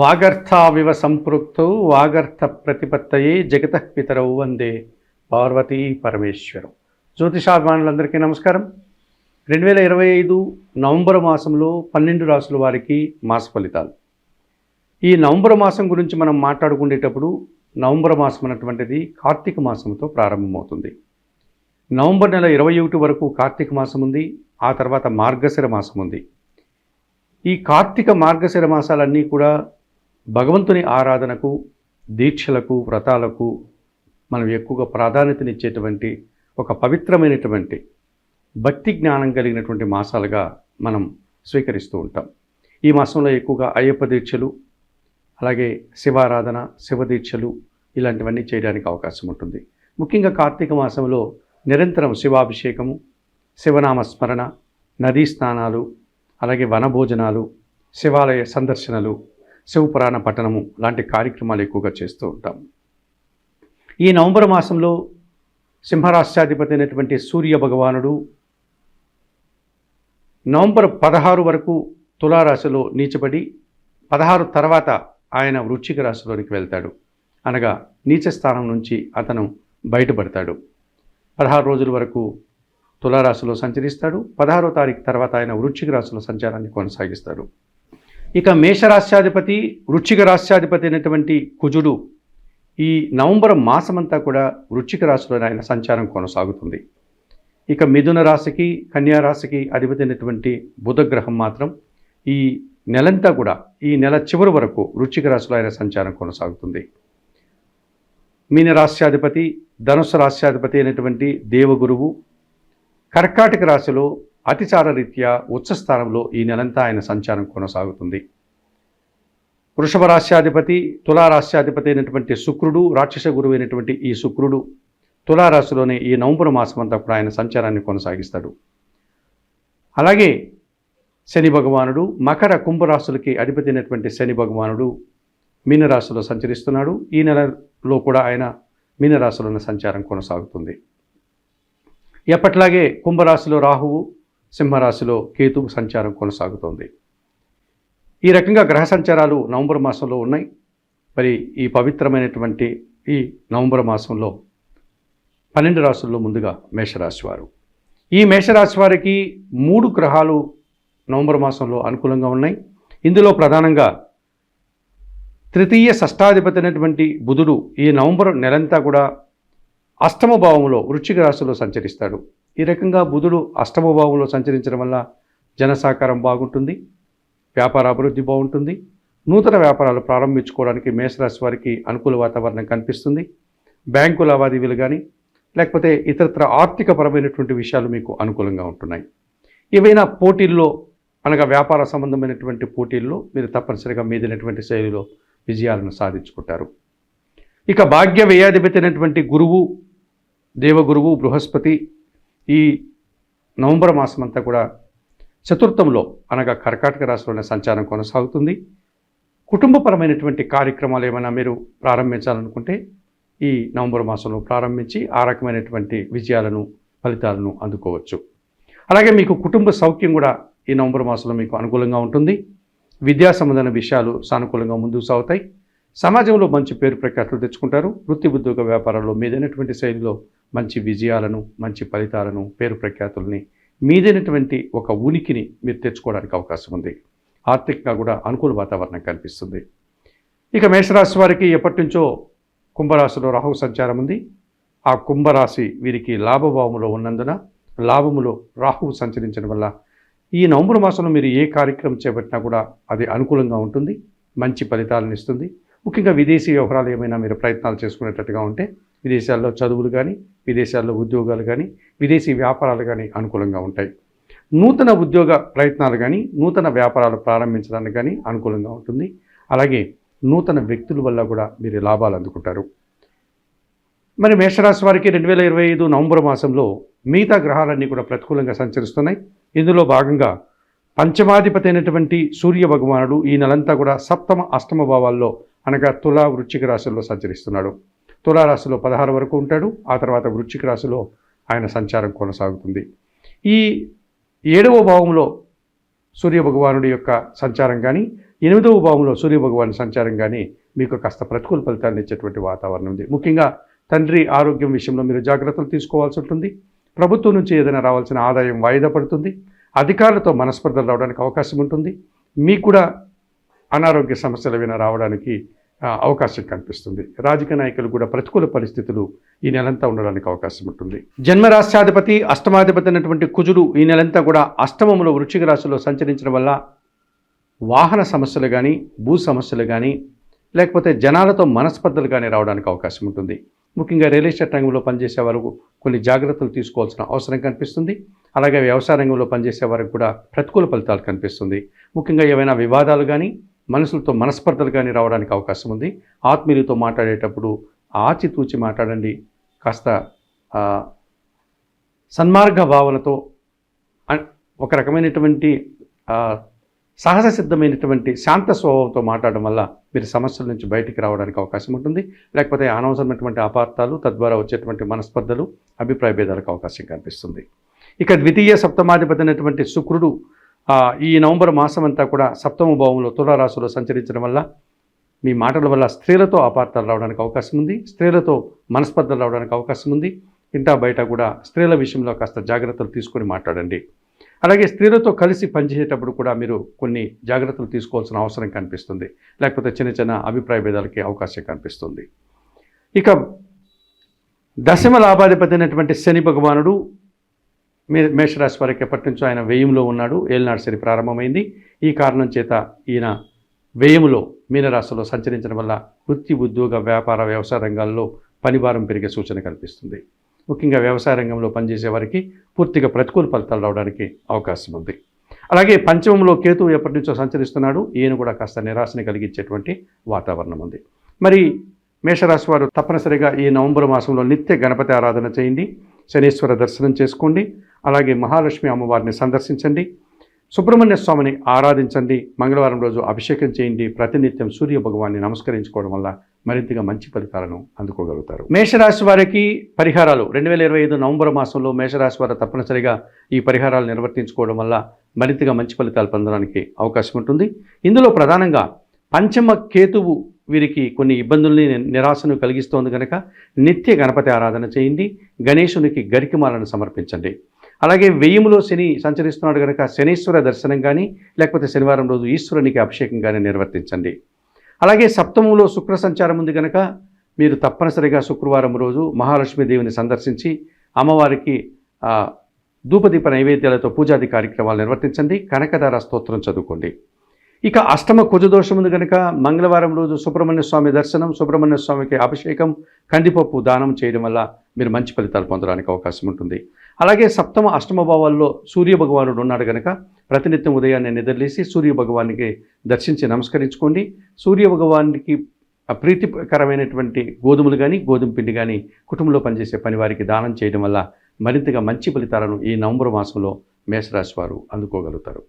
వాగర్థావివ సంపృక్తౌ వాగర్థ ప్రతిపత్తయే జగత పితరౌ వందే పార్వతీ పరమేశ్వరం. జ్యోతిషాభిమానులందరికీ నమస్కారం. రెండు వేల ఇరవై ఐదు నవంబర్ మాసంలో పన్నెండు రాసుల వారికి మాస ఫలితాలు. ఈ నవంబర్ మాసం గురించి మనం మాట్లాడుకునేటప్పుడు నవంబర్ మాసం అన్నటువంటిది కార్తీక మాసంతో ప్రారంభమవుతుంది. నవంబర్ నెల ఇరవై ఒకటి వరకు కార్తీక మాసం ఉంది ఆ తర్వాత మార్గశిర మాసం ఉంది. ఈ కార్తీక మార్గశిర మాసాలన్నీ కూడా భగవంతుని ఆరాధనకు దీక్షలకు వ్రతాలకు మనం ఎక్కువగా ప్రాధాన్యతనిచ్చేటువంటి ఒక పవిత్రమైనటువంటి భక్తి జ్ఞానం కలిగినటువంటి మాసాలుగా మనం స్వీకరిస్తూ ఉంటాం. ఈ మాసంలో ఎక్కువగా అయ్యప్ప దీక్షలు అలాగే శివారాధన శివ దీక్షలు ఇలాంటివన్నీ చేయడానికి అవకాశం ఉంటుంది. ముఖ్యంగా కార్తీక మాసంలో నిరంతరం శివాభిషేకము శివనామ స్మరణ నదీ స్నానాలు అలాగే వనభోజనాలు శివాలయ సందర్శనలు శివపురాణ పఠనము లాంటి కార్యక్రమాలు ఎక్కువగా చేస్తూ ఉంటాం. ఈ నవంబర్ మాసంలో సింహరాష్ట్రాధిపతి అయినటువంటి సూర్య భగవానుడు నవంబర్ పదహారు వరకు తులారాశిలో నీచబడి పదహారు తర్వాత ఆయన వృశ్చిక రాశిలోనికి వెళ్తాడు. అనగా నీచ స్థానం నుంచి అతను బయటపడతాడు. పదహారు రోజుల వరకు తులారాశిలో సంచరిస్తాడు. పదహారో తారీఖు తర్వాత ఆయన వృశ్చిక రాశిలో సంచారాన్ని కొనసాగిస్తాడు. ఇక మేషరాశ్యాధిపతి వృశ్చిక రాశ్యాధిపతి అయినటువంటి కుజుడు ఈ నవంబర్ మాసమంతా కూడా వృశ్చిక రాశిలో ఆయన సంచారం కొనసాగుతుంది. ఇక మిథున రాశికి కన్యా రాశికి అధిపతి అయినటువంటి బుధగ్రహం మాత్రం ఈ నెలంతా కూడా ఈ నెల చివరి వరకు వృశ్చిక రాశిలో ఆయన సంచారం కొనసాగుతుంది. మీన రాశ్యాధిపతి ధనుసు రాశ్యాధిపతి అయినటువంటి దేవగురువు కర్కాటక రాశిలో అతిచార రీత్యా ఉచ్చస్థానంలో ఈ నెలంతా ఆయన సంచారం కొనసాగుతుంది. వృషభ రాశ్యాధిపతి తులారాశ్యాధిపతి అయినటువంటి శుక్రుడు రాక్షస గురువు అయినటువంటి ఈ శుక్రుడు తులారాశిలోనే ఈ నవంబర్ మాసం అంతా కూడా ఆయన సంచారాన్ని కొనసాగిస్తాడు. అలాగే శని భగవానుడు మకర కుంభరాశులకి అధిపతి అయినటువంటి శని భగవానుడు మీనరాశిలో సంచరిస్తున్నాడు. ఈ నెలలో కూడా ఆయన మీనరాశిలోని సంచారం కొనసాగుతుంది. ఎప్పట్లాగే కుంభరాశిలో రాహువు సింహరాశిలో కేతు సంచారం కొనసాగుతోంది. ఈ రకంగా గ్రహ సంచారాలు నవంబర్ మాసంలో ఉన్నాయి. మరి ఈ పవిత్రమైనటువంటి ఈ నవంబర్ మాసంలో పన్నెండు రాశుల్లో ముందుగా మేషరాశి వారు. ఈ మేషరాశి వారికి మూడు గ్రహాలు నవంబర్ మాసంలో అనుకూలంగా ఉన్నాయి. ఇందులో ప్రధానంగా తృతీయ షష్టాధిపతి అయినటువంటి బుధుడు ఈ నవంబర్ నెలంతా కూడా అష్టమ భావంలో వృశ్చిక రాశిలో సంచరిస్తాడు. ఈ రకంగా బుధుడు అష్టమ భావంలో సంచరించడం వల్ల జనసాకారం బాగుంటుంది వ్యాపార అభివృద్ధి బాగుంటుంది. నూతన వ్యాపారాలు ప్రారంభించుకోవడానికి మేషరాశి వారికి అనుకూల వాతావరణం కనిపిస్తుంది. బ్యాంకు లావాదేవీలు కానీ లేకపోతే ఇతరత్ర ఆర్థికపరమైనటువంటి విషయాలు మీకు అనుకూలంగా ఉంటున్నాయి. ఏవైనా పోటీల్లో అనగా వ్యాపార సంబంధమైనటువంటి పోటీల్లో మీరు తప్పనిసరిగా మీదినటువంటి శైలిలో విజయాలను సాధించుకుంటారు. ఇక భాగ్య వ్యయాధిపతి అయినటువంటి గురువు దేవగురువు బృహస్పతి ఈ నవంబర్ మాసం అంతా కూడా చతుర్థంలో అనగా కర్కాటక రాశిలోనే సంచారం కొనసాగుతుంది. కుటుంబపరమైనటువంటి కార్యక్రమాలు ఏమైనా మీరు ప్రారంభించాలనుకుంటే ఈ నవంబర్ మాసంలో ప్రారంభించి ఆ రకమైనటువంటి విజయాలను ఫలితాలను అందుకోవచ్చు. అలాగే మీకు కుటుంబ సౌఖ్యం కూడా ఈ నవంబర్ మాసంలో మీకు అనుకూలంగా ఉంటుంది. విద్యా సంబంధమైన విషయాలు సానుకూలంగా ముందుకు సాగుతాయి. సమాజంలో మంచి పేరు ప్రఖ్యాతులు తెచ్చుకుంటారు. వృత్తి ఉద్యోగ వ్యాపారాల్లో మీదైనటువంటి శైలిలో మంచి విజయాలను మంచి ఫలితాలను పేరు ప్రఖ్యాతుల్ని మీదైనటువంటి ఒక ఉనికిని మీరు తెచ్చుకోవడానికి అవకాశం ఉంది. ఆర్థికంగా కూడా అనుకూల వాతావరణం కనిపిస్తుంది. ఇక మేషరాశి వారికి ఎప్పటి నుంచో కుంభరాశిలో రాహు సంచారం ఉంది. ఆ కుంభరాశి వీరికి లాభభావములో ఉన్నందున లాభములో రాహువు సంచరించడం వల్ల ఈ నవంబర్ మాసంలో మీరు ఏ కార్యక్రమం చేపట్టినా కూడా అది అనుకూలంగా ఉంటుంది. మంచి ఫలితాలను ఇస్తుంది. ముఖ్యంగా విదేశీ వ్యవహారాలు ఏమైనా మీరు ప్రయత్నాలు చేసుకునేటట్టుగా ఉంటే విదేశాల్లో చదువులు కానీ విదేశాల్లో ఉద్యోగాలు కానీ విదేశీ వ్యాపారాలు కానీ అనుకూలంగా ఉంటాయి. నూతన ఉద్యోగ ప్రయత్నాలు కానీ నూతన వ్యాపారాలు ప్రారంభించడానికి కానీ అనుకూలంగా ఉంటుంది. అలాగే నూతన వ్యక్తుల వల్ల కూడా మీరు లాభాలు అందుకుంటారు. మరి మేషరాశి వారికి రెండు వేల ఇరవై ఐదు నవంబర్ మాసంలో మిగతా గ్రహాలన్నీ కూడా ప్రతికూలంగా సంచరిస్తున్నాయి. ఇందులో భాగంగా పంచమాధిపతి అయినటువంటి సూర్య భగవానుడు ఈ నెలంతా కూడా సప్తమ అష్టమ భావాల్లో అనగా తులా వృశ్చిక రాశుల్లో సంచరిస్తున్నాడు. తులారాశిలో పదహారు వరకు ఉంటాడు. ఆ తర్వాత వృశ్చిక రాశిలో ఆయన సంచారం కొనసాగుతుంది. ఈ ఏడవ భావంలో సూర్య భగవానుడి యొక్క సంచారం కానీ ఎనిమిదవ భావంలో సూర్యభగవాన్ సంచారం కానీ మీకు కాస్త ప్రతికూల ఫలితాన్ని ఇచ్చేటువంటి వాతావరణం ఉంది. ముఖ్యంగా తండ్రి ఆరోగ్యం విషయంలో మీరు జాగ్రత్తలు తీసుకోవాల్సి ఉంటుంది. ప్రభుత్వం నుంచి ఏదైనా రావాల్సిన ఆదాయం వాయిదా పడుతుంది. అధికారులతో మనస్పర్ధలు రావడానికి అవకాశం ఉంటుంది. మీకు కూడా అనారోగ్య సమస్యలు ఏమైనా రావడానికి అవకాశం కనిపిస్తుంది రాజకీయ నాయకులు కూడా ప్రతికూల పరిస్థితులు ఈ నెలంతా ఉండడానికి అవకాశం ఉంటుంది. జన్మరాశ్యాధిపతి అష్టమాధిపతి అయినటువంటి కుజుడు ఈ నెలంతా కూడా అష్టమంలో వృశ్చిక రాశిలో సంచరించడం వల్ల వాహన సమస్యలు కానీ భూ సమస్యలు కానీ లేకపోతే జనాలతో మనస్పర్ధలు కానీ రావడానికి అవకాశం ఉంటుంది. ముఖ్యంగా రియల్ ఎస్టేట్ రంగంలో పనిచేసే వరకు కొన్ని జాగ్రత్తలు తీసుకోవాల్సిన అవసరం కనిపిస్తుంది. అలాగే వ్యవసాయ రంగంలో పనిచేసే వారికి కూడా ప్రతికూల ఫలితాలు కనిపిస్తుంది. ముఖ్యంగా ఏవైనా వివాదాలు కానీ మనుషులతో మనస్పర్ధలు కానీ రావడానికి అవకాశం ఉంది. ఆత్మీయులతో మాట్లాడేటప్పుడు ఆచితూచి మాట్లాడండి. కాస్త సన్మార్గ భావనతో ఒక రకమైనటువంటి సహజ సిద్ధమైనటువంటి శాంత స్వభావంతో మాట్లాడడం వల్ల మీరు సమస్యల నుంచి బయటికి రావడానికి అవకాశం ఉంటుంది. లేకపోతే అనవసరమైనటువంటి అపార్థాలు తద్వారా వచ్చేటువంటి మనస్పర్ధలు అభిప్రాయ భేదాలకు అవకాశం కనిపిస్తుంది. ఇక ద్వితీయ సప్తమాధిపతి అయినటువంటి శుక్రుడు ఈ నవంబర్ మాసం అంతా కూడా సప్తమ భావంలో తులారాశిలో సంచరించడం వల్ల మీ మాటల వల్ల స్త్రీలతో అపార్థాలు రావడానికి అవకాశం ఉంది. స్త్రీలతో మనస్పర్ధలు రావడానికి అవకాశం ఉంది. ఇంటా బయట కూడా స్త్రీల విషయంలో కాస్త జాగ్రత్తలు తీసుకొని మాట్లాడండి. అలాగే స్త్రీలతో కలిసి పనిచేసేటప్పుడు కూడా మీరు కొన్ని జాగ్రత్తలు తీసుకోవాల్సిన అవసరం కనిపిస్తుంది. లేకపోతే చిన్న చిన్న అభిప్రాయ భేదాలకి అవకాశం కనిపిస్తుంది. ఇక దశమ లాభాధిపతి అయినటువంటి శని భగవానుడు మే మేషరాశి వారికి ఎప్పటి నుంచో ఆయన వ్యయంలో ఉన్నాడు. ఏలినాడు శని ప్రారంభమైంది. ఈ కారణం చేత ఈయన వ్యయములో మీనరాశిలో సంచరించడం వల్ల వృత్తి ఉద్యోగ వ్యాపార వ్యవసాయ రంగాల్లో పనిభారం పెరిగే సూచన కనిపిస్తుంది ముఖ్యంగా వ్యవసాయ రంగంలో పనిచేసే వారికి పూర్తిగా ప్రతికూల ఫలితాలు రావడానికి అవకాశం ఉంది. అలాగే పంచమంలో కేతువు ఎప్పటి నుంచో సంచరిస్తున్నాడు. ఈయన కూడా కాస్త నిరాశని కలిగించేటువంటి వాతావరణం ఉంది. మరి మేషరాశి వారు తప్పనిసరిగా ఈ నవంబర్ మాసంలో నిత్య గణపతి ఆరాధన చేయండి. శనీశ్వర దర్శనం చేసుకోండి. అలాగే మహాలక్ష్మి అమ్మవారిని సందర్శించండి. సుబ్రహ్మణ్య స్వామిని ఆరాధించండి. మంగళవారం రోజు అభిషేకం చేయండి. ప్రతినిత్యం సూర్య భగవాన్ని నమస్కరించుకోవడం వల్ల మరింతగా మంచి ఫలితాలను అందుకోగలుగుతారు. మేషరాశి వారికి పరిహారాలు. రెండు వేల ఇరవై ఐదు నవంబర్ మాసంలో మేషరాశి వారు తప్పనిసరిగా ఈ పరిహారాలు నిర్వర్తించుకోవడం వల్ల మరింతగా మంచి ఫలితాలు పొందడానికి అవకాశం ఉంటుంది. ఇందులో ప్రధానంగా పంచమ కేతువు వీరికి కొన్ని ఇబ్బందుల్ని నిరాశను కలిగిస్తోంది కనుక నిత్య గణపతి ఆరాధన చేయండి. గణేశునికి గరికిమాలను సమర్పించండి. అలాగే వెయ్యిములో శని సంచరిస్తున్నాడు కనుక శనీశ్వర దర్శనం కానీ లేకపోతే శనివారం రోజు ఈశ్వరునికి అభిషేకం కానీ నిర్వర్తించండి. అలాగే సప్తమంలో శుక్ర సంచారం ఉంది కనుక మీరు తప్పనిసరిగా శుక్రవారం రోజు మహాలక్ష్మీదేవిని సందర్శించి అమ్మవారికి ధూపదీప నైవేద్యాలతో పూజాది కార్యక్రమాలు నిర్వర్తించండి. కనకదార స్తోత్రం చదువుకోండి. ఇక అష్టమ కుజదోషం ఉంది కనుక మంగళవారం రోజు సుబ్రహ్మణ్య స్వామి దర్శనం సుబ్రహ్మణ్య స్వామికి అభిషేకం కందిపప్పు దానం చేయడం వల్ల మీరు మంచి ఫలితాలు పొందడానికి అవకాశం ఉంటుంది. అలాగే సప్తమ అష్టమ భావాల్లో సూర్య భగవానుడు ఉన్నాడు కనుక ప్రతినిత్యం ఉదయాన్నే నిద్రలేసి సూర్య భగవానికి దర్శించి నమస్కరించుకోండి. సూర్య భగవానికి ప్రీతికరమైనటువంటి గోధుమలు కానీ గోధుమ పిండి కానీ కుటుంబంలో పనిచేసే పని వారికి దానం చేయడం వల్ల మరింతగా మంచి ఫలితాలను ఈ నవంబర్ మాసంలో మేషరాశి వారు అందుకోగలుగుతారు.